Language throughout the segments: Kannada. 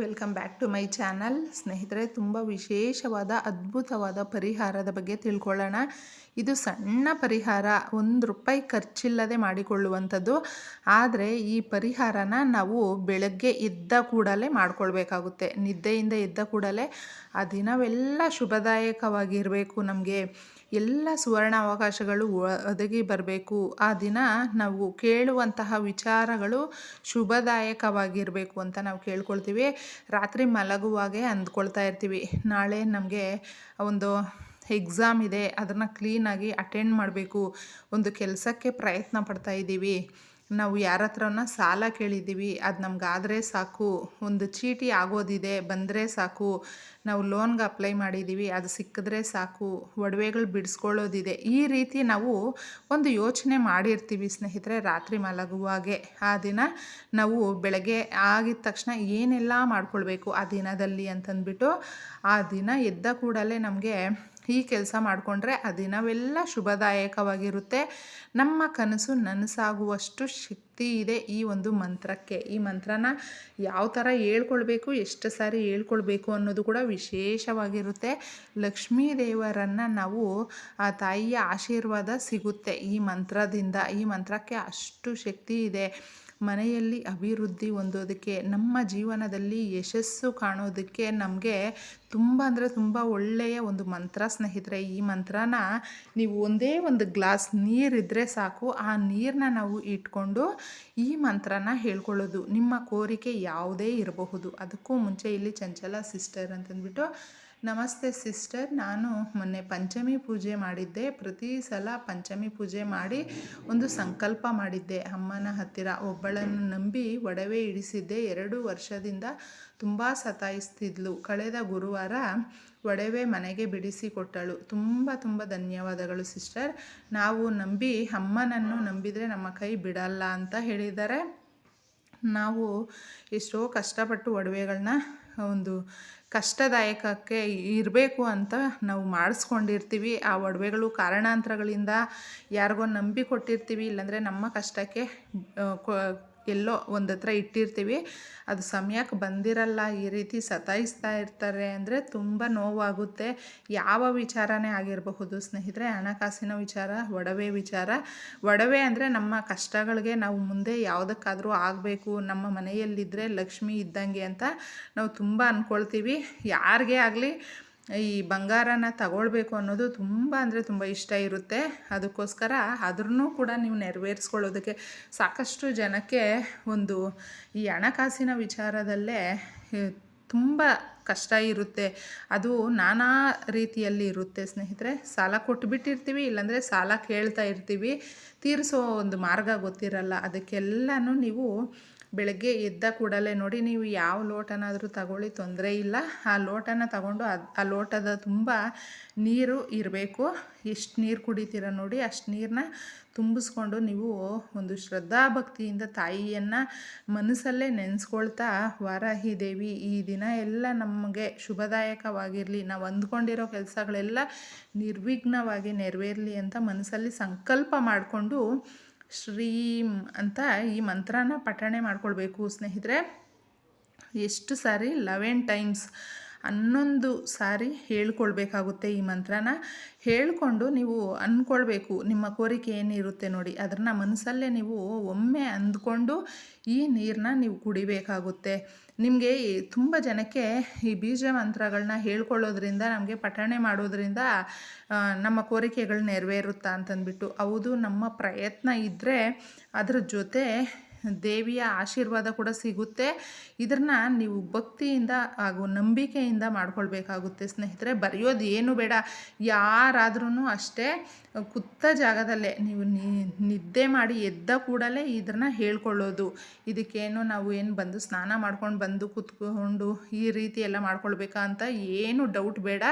Welcome back to my channel. ಸ್ನೇಹಿತರೆ, ತುಂಬ ವಿಶೇಷವಾದ, ಅದ್ಭುತವಾದ ಪರಿಹಾರದ ಬಗ್ಗೆ ತಿಳ್ಕೊಳ್ಳೋಣ. ಇದು ಸಣ್ಣ ಪರಿಹಾರ, ಒಂದು ರೂಪಾಯಿ ಖರ್ಚಿಲ್ಲದೆ ಮಾಡಿಕೊಳ್ಳುವಂಥದ್ದು. ಆದರೆ, ಈ ಪರಿಹಾರನ ನಾವು ಬೆಳಗ್ಗೆ ಎದ್ದ ಕೂಡಲೇ ಮಾಡ್ಕೊಳ್ಬೇಕಾಗುತ್ತೆ. ನಿದ್ದೆಯಿಂದ ಎದ್ದ ಕೂಡಲೇ ಆ ದಿನವೆಲ್ಲ ಶುಭದಾಯಕವಾಗಿರಬೇಕು ನಮಗೆ. ಎಲ್ಲ ಸುವರ್ಣ ಅವಕಾಶಗಳು ಒದಗಿ ಬರಬೇಕು. ಆ ದಿನ ನಾವು ಕೇಳುವಂತಹ ವಿಚಾರಗಳು ಶುಭದಾಯಕವಾಗಿರಬೇಕು ಅಂತ ನಾವು ಕೇಳ್ಕೊಳ್ತೀವಿ. ರಾತ್ರಿ ಮಲಗುವಾಗೆ ಅಂದ್ಕೊಳ್ತಾ ಇರ್ತೀವಿ. ನಾಳೆ ನಮಗೆ ಒಂದು ಎಕ್ಸಾಮ್ ಇದೆ. ಅದನ್ನು ಕ್ಲೀನಾಗಿ ಅಟೆಂಡ್ ಮಾಡಬೇಕು. ಒಂದು ಕೆಲಸಕ್ಕೆ ಪ್ರಯತ್ನ ಪಡ್ತಾ ಇದ್ದೀವಿ. ನಾವು ಯಾರ ಹತ್ರನ ಸಾಲ ಕೇಳಿದ್ದೀವಿ, ಅದು ನಮಗಾದರೆ ಸಾಕು. ಒಂದು ಚೀಟಿ ಆಗೋದಿದೆ, ಬಂದರೆ ಸಾಕು. ನಾವು ಲೋನ್ಗೆ ಅಪ್ಲೈ ಮಾಡಿದ್ದೀವಿ, ಅದು ಸಿಕ್ಕಿದ್ರೆ ಸಾಕು. ಒಡವೆಗಳು ಬಿಡಿಸ್ಕೊಳ್ಳೋದಿದೆ. ಈ ರೀತಿ ನಾವು ಒಂದು ಯೋಚನೆ ಮಾಡಿರ್ತೀವಿ ಸ್ನೇಹಿತರೆ, ರಾತ್ರಿ ಮಲಗುವಾಗೆ ಆ ದಿನ ನಾವು ಬೆಳಗ್ಗೆ ಆಗಿದ ತಕ್ಷಣ ಏನೆಲ್ಲ ಮಾಡ್ಕೊಳ್ಬೇಕು ಆ ದಿನದಲ್ಲಿ ಅಂತಂದ್ಬಿಟ್ಟು ಆ ದಿನ ಎದ್ದ ಕೂಡಲೇ ನಮಗೆ ಈ ಕೆಲಸ ಮಾಡಿಕೊಂಡ್ರೆ ಆ ದಿನವೆಲ್ಲ ಶುಭದಾಯಕವಾಗಿರುತ್ತೆ. ನಮ್ಮ ಕನಸು ನನಸಾಗುವಷ್ಟು ಶಕ್ತಿ ಇದೆ ಈ ಒಂದು ಮಂತ್ರಕ್ಕೆ. ಈ ಮಂತ್ರನ ಯಾವ ಥರ ಹೇಳ್ಕೊಳ್ಬೇಕು, ಎಷ್ಟು ಸಾರಿ ಹೇಳ್ಕೊಳ್ಬೇಕು ಅನ್ನೋದು ಕೂಡ ವಿಶೇಷವಾಗಿರುತ್ತೆ. ಲಕ್ಷ್ಮೀ ದೇವರನ್ನು ನಾವು ಆ ತಾಯಿಯ ಆಶೀರ್ವಾದ ಸಿಗುತ್ತೆ ಈ ಮಂತ್ರದಿಂದ. ಈ ಮಂತ್ರಕ್ಕೆ ಅಷ್ಟು ಶಕ್ತಿ ಇದೆ. ಮನೆಯಲ್ಲಿ ಅಭಿವೃದ್ಧಿ ಹೊಂದೋದಕ್ಕೆ, ನಮ್ಮ ಜೀವನದಲ್ಲಿ ಯಶಸ್ಸು ಕಾಣೋದಕ್ಕೆ ನಮಗೆ ತುಂಬ ಅಂದರೆ ತುಂಬ ಒಳ್ಳೆಯ ಒಂದು ಮಂತ್ರ ಸ್ನೇಹಿತರೆ. ಈ ಮಂತ್ರನ ನೀವು ಒಂದೇ ಒಂದು ಗ್ಲಾಸ್ ನೀರಿದ್ದರೆ ಸಾಕು. ಆ ನೀರನ್ನ ನಾವು ಇಟ್ಕೊಂಡು ಈ ಮಂತ್ರನ ಹೇಳ್ಕೊಳ್ಳೋದು. ನಿಮ್ಮ ಕೋರಿಕೆ ಯಾವುದೇ ಇರಬಹುದು. ಅದಕ್ಕೂ ಮುಂಚೆ ಇಲ್ಲಿ ಚಂಚಲ ಸಿಸ್ಟರ್ ಅಂತಂದ್ಬಿಟ್ಟು ನಮಸ್ತೆ ಸಿಸ್ಟರ್, ನಾನು ಮೊನ್ನೆ ಪಂಚಮಿ ಪೂಜೆ ಮಾಡಿದ್ದೆ. ಪ್ರತಿ ಸಲ ಪಂಚಮಿ ಪೂಜೆ ಮಾಡಿ ಒಂದು ಸಂಕಲ್ಪ ಮಾಡಿದ್ದೆ. ಅಮ್ಮನ ಹತ್ತಿರ ಒಬ್ಬಳನ್ನು ನಂಬಿ ಒಡವೆ ಇಡಿಸಿದ್ದೆ. ಎರಡು ವರ್ಷದಿಂದ ತುಂಬ ಸತಾಯಿಸ್ತಿದ್ಲು. ಕಳೆದ ಗುರುವಾರ ಒಡವೆ ಮನೆಗೆ ಬಿಡಿಸಿ ಕೊಟ್ಟಳು. ತುಂಬ ತುಂಬ ಧನ್ಯವಾದಗಳು ಸಿಸ್ಟರ್. ನಾವು ನಂಬಿ ಅಮ್ಮನನ್ನು ನಂಬಿದರೆ ನಮ್ಮ ಕೈ ಬಿಡಲ್ಲ ಅಂತ ಹೇಳಿದ್ದಾರೆ. ನಾವು ಎಷ್ಟೋ ಕಷ್ಟಪಟ್ಟು ಒಡವೆಗಳನ್ನ ಒಂದು ಕಷ್ಟದಾಯಕಕ್ಕೆ ಇರಬೇಕು ಅಂತ ನಾವು ಮಾಡಿಸ್ಕೊಂಡಿರ್ತೀವಿ. ಆ ಒಡವೆಗಳು ಕಾರಣಾಂತರಗಳಿಂದ ಯಾರಿಗೋ ನಂಬಿ ಕೊಟ್ಟಿರ್ತೀವಿ ಇಲ್ಲಾಂದರೆ ನಮ್ಮ ಕಷ್ಟಕ್ಕೆ ಎಲ್ಲೋ ಒಂದು ಹತ್ರ ಇಟ್ಟಿರ್ತೀವಿ. ಅದು ಸಮಯಕ್ಕೆ ಬಂದಿರಲ್ಲ ಈ ರೀತಿ ಸತಾಯಿಸ್ತಾ ಇರ್ತಾರೆ ಅಂದರೆ ತುಂಬ ನೋವಾಗುತ್ತೆ. ಯಾವ ವಿಚಾರನೇ ಆಗಿರಬಹುದು ಸ್ನೇಹಿತರೆ, ಹಣಕಾಸಿನ ವಿಚಾರ, ಒಡವೆ ವಿಚಾರ. ಒಡವೆ ಅಂದರೆ ನಮ್ಮ ಕಷ್ಟಗಳಿಗೆ ನಾವು ಮುಂದೆ ಯಾವುದಕ್ಕಾದರೂ ಆಗಬೇಕು, ನಮ್ಮ ಮನೆಯಲ್ಲಿದ್ದರೆ ಲಕ್ಷ್ಮಿ ಇದ್ದಂಗೆ ಅಂತ ನಾವು ತುಂಬ ಅಂದ್ಕೊಳ್ತೀವಿ ಯಾರಿಗೇ ಆಗಲಿ ಈ ಬಂಗಾರನ ತಗೊಳ್ಬೇಕು ಅನ್ನೋದು ತುಂಬ ಅಂದರೆ ತುಂಬ ಇಷ್ಟ ಇರುತ್ತೆ. ಅದಕ್ಕೋಸ್ಕರ ಅದ್ರೂ ಕೂಡ ನೀವು ನೆರವೇರಿಸ್ಕೊಳ್ಳೋದಕ್ಕೆ ಸಾಕಷ್ಟು ಜನಕ್ಕೆ ಒಂದು ಈ ಹಣಕಾಸಿನ ವಿಚಾರದಲ್ಲೇ ತುಂಬ ಕಷ್ಟ ಇರುತ್ತೆ. ಅದು ನಾನಾ ರೀತಿಯಲ್ಲಿ ಇರುತ್ತೆ ಸ್ನೇಹಿತರೆ. ಸಾಲ ಕೊಟ್ಬಿಟ್ಟಿರ್ತೀವಿ, ಇಲ್ಲಾಂದರೆ ಸಾಲ ಕೇಳ್ತಾ ಇರ್ತೀವಿ. ತೀರಿಸೋ ಒಂದು ಮಾರ್ಗ ಗೊತ್ತಿರಲ್ಲ. ಅದಕ್ಕೆಲ್ಲನೂ ನೀವು ಬೆಳಗ್ಗೆ ಎದ್ದ ಕೂಡಲೇ ನೋಡಿ, ನೀವು ಯಾವ ಲೋಟನಾದರೂ ತಗೊಳ್ಳಿ, ತೊಂದರೆ ಇಲ್ಲ. ಆ ಲೋಟನ ತಗೊಂಡು ಅದು, ಆ ಲೋಟದ ತುಂಬ ನೀರು ಇರಬೇಕು. ಎಷ್ಟು ನೀರು ಕುಡಿತೀರ ನೋಡಿ, ಅಷ್ಟು ನೀರನ್ನ ತುಂಬಿಸ್ಕೊಂಡು ನೀವು ಒಂದು ಶ್ರದ್ಧಾಭಕ್ತಿಯಿಂದ ತಾಯಿಯನ್ನು ಮನಸ್ಸಲ್ಲೇ ನೆನೆಸ್ಕೊಳ್ತಾ, ವಾರಾಹಿ ದೇವಿ, ಈ ದಿನ ಎಲ್ಲ ನಮಗೆ ಶುಭದಾಯಕವಾಗಿರಲಿ. ನಾವು ಅಂದ್ಕೊಂಡಿರೋ ಕೆಲಸಗಳೆಲ್ಲ ನಿರ್ವಿಘ್ನವಾಗಿ ನೆರವೇರಲಿ ಅಂತ ಮನಸ್ಸಲ್ಲಿ ಸಂಕಲ್ಪ ಮಾಡಿಕೊಂಡು ಶ್ರೀಂ ಅಂತ ಈ ಮಂತ್ರನ ಪಠಣೆ ಮಾಡ್ಕೊಳ್ಬೇಕು. ಸ್ನೇಹಿತರೆ, ಎಷ್ಟು ಸಾರಿ ಲೆವೆನ್ ಟೈಮ್ಸ್ ಹನ್ನೊಂದು ಸಾರಿ ಹೇಳ್ಕೊಳ್ಬೇಕಾಗುತ್ತೆ ಈ ಮಂತ್ರನ. ಹೇಳ್ಕೊಂಡು ನೀವು ಅಂದ್ಕೊಳ್ಬೇಕು ನಿಮ್ಮ ಕೋರಿಕೆ ಏನಿರುತ್ತೆ ನೋಡಿ. ಅದನ್ನು ಮನಸ್ಸಲ್ಲೇ ನೀವು ಒಮ್ಮೆ ಅಂದ್ಕೊಂಡು ಈ ನೀರನ್ನ ನೀವು ಕುಡಿಬೇಕಾಗುತ್ತೆ. ನಿಮಗೆ ತುಂಬ ಜನಕ್ಕೆ ಈ ಬೀಜ ಮಂತ್ರಗಳನ್ನ ಹೇಳ್ಕೊಳ್ಳೋದ್ರಿಂದ, ನಮಗೆ ಪಠಣೆ ಮಾಡೋದ್ರಿಂದ ನಮ್ಮ ಕೋರಿಕೆಗಳು ನೆರವೇರುತ್ತಾ ಅಂತಂದ್ಬಿಟ್ಟು. ಹೌದು, ನಮ್ಮ ಪ್ರಯತ್ನ ಇದ್ದರೆ ಅದರ ಜೊತೆ ದೇವಿಯ ಆಶೀರ್ವಾದ ಕೂಡ ಸಿಗುತ್ತೆ. ಇದನ್ನು ನೀವು ಭಕ್ತಿಯಿಂದ ಹಾಗೂ ನಂಬಿಕೆಯಿಂದ ಮಾಡ್ಕೊಳ್ಬೇಕಾಗುತ್ತೆ ಸ್ನೇಹಿತರೆ. ಬರೆಯೋದು ಏನು ಬೇಡ. ಯಾರಾದ್ರೂ ಅಷ್ಟೇ ಕುತ್ತ ಜಾಗದಲ್ಲೇ ನೀವು ನಿದ್ದೆ ಮಾಡಿ ಎದ್ದ ಕೂಡಲೇ ಇದನ್ನು ಹೇಳ್ಕೊಳ್ಳೋದು. ಇದಕ್ಕೇನು ನಾವು ಏನು ಬಂದು ಸ್ನಾನ ಮಾಡ್ಕೊಂಡು ಬಂದು ಕುತ್ಕೊಂಡು ಈ ರೀತಿ ಎಲ್ಲ ಮಾಡ್ಕೊಳ್ಬೇಕಾ ಅಂತ ಏನು ಡೌಟ್ ಬೇಡ.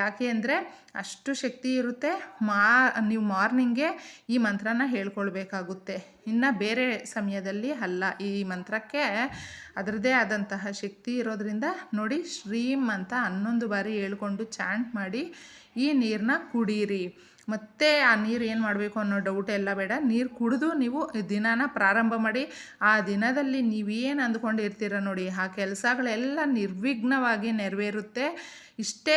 ಯಾಕೆ ಅಂದರೆ ಅಷ್ಟು ಶಕ್ತಿ ಇರುತ್ತೆ. ಮಾ, ನೀವು ಮಾರ್ನಿಂಗೇ ಈ ಮಂತ್ರನ ಹೇಳ್ಕೊಳ್ಬೇಕಾಗುತ್ತೆ. ಇನ್ನು ಬೇರೆ ಸಮಯದಲ್ಲಿ ಅಲ್ಲ. ಈ ಮಂತ್ರಕ್ಕೆ ಅದರದ್ದೇ ಆದಂತಹ ಶಕ್ತಿ ಇರೋದ್ರಿಂದ ನೋಡಿ ಶ್ರೀಮ್ ಅಂತ ಹನ್ನೊಂದು ಬಾರಿ ಹೇಳ್ಕೊಂಡು ಚಾಂಟ್ ಮಾಡಿ ಈ ನೀರನ್ನ ಕುಡೀರಿ. ಮತ್ತೆ ಆ ನೀರು ಏನು ಮಾಡಬೇಕು ಅನ್ನೋ ಡೌಟ್ ಎಲ್ಲ ಬೇಡ. ನೀರು ಕುಡಿದು ನೀವು ದಿನಾನ ಪ್ರಾರಂಭ ಮಾಡಿ, ಆ ದಿನದಲ್ಲಿ ನೀವೇನು ಅಂದ್ಕೊಂಡಿರ್ತೀರ ನೋಡಿ, ಆ ಕೆಲಸಗಳೆಲ್ಲ ನಿರ್ವಿಘ್ನವಾಗಿ ನೆರವೇರುತ್ತೆ. ಇಷ್ಟೇ